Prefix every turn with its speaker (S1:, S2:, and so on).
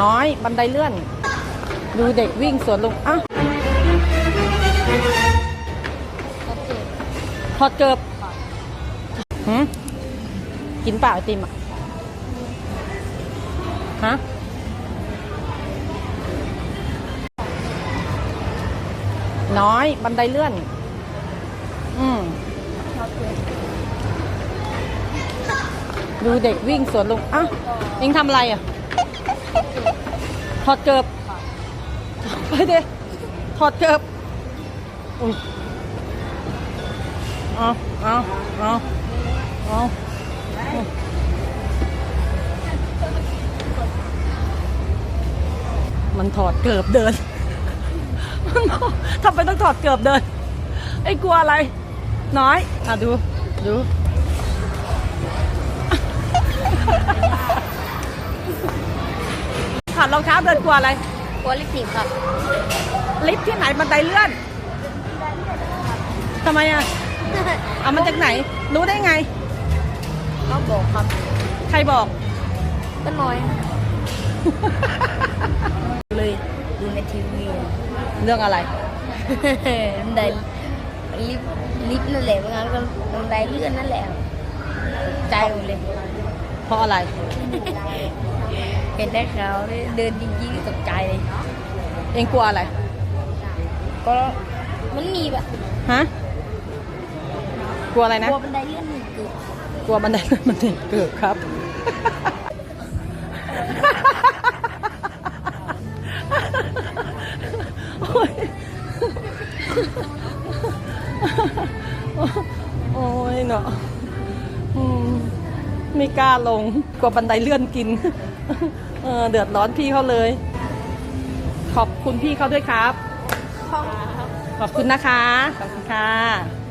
S1: น้อยบันไดเลื่อน ดูเด็กวิ่งสวนลงอะถอดเกิบหืมกินเปล่าไอติมอะ ฮะ น้อยบันไดเลื่อน อืมดูเด็กวิ่งสวนลงอะเอ็งทำอะไรอะ ถอดเกิบไปเดถอดเกิบอุ้ยเอาเอาเอาเอามันถอดเกิบเดินทำไมต้องถอดเกิบเดิน ไอ้กลัวอะไร น้อย อะดู ดู รองเท้าเดินกลัวอะไร
S2: กลัวลิขิตครับ
S1: ลิฟต์ที่ไหนบันไดเลื่อนทำไมอะ เอามาจากไหน รู้ได้ไง
S2: เขาบอกครับ
S1: ใครบอก
S2: ก็น้อย
S1: เลย
S2: ดูในทีวี
S1: เรื่องอะไร
S2: บันไดลิฟต์ลิฟต์นั่นแหละบางครั้งก็บันไดเลื่อนนั่นแหละ ใจหมดเลย
S1: เพราะอะไร
S2: เห็นได้เขาเดินจริงๆตกใจเลย
S1: เองกลัวอะไร
S2: ก็มันมีแบบ
S1: ฮะกลัวอะไร
S2: ก
S1: นะ
S2: ลัวบันไดเลื่อนมันเกิด
S1: กลัวบันไดเลื่อนมันเกิดครับโอ้ยโอ้ยเนาะอืม ไม่กล้าลงกลัวบันไดเลื่อนกินเออเดือดร้อนพี่เขาเลย ขอบคุณพี่เขาด้วยครับ ขอบคุณนะคะ ขอบคุณค่ะ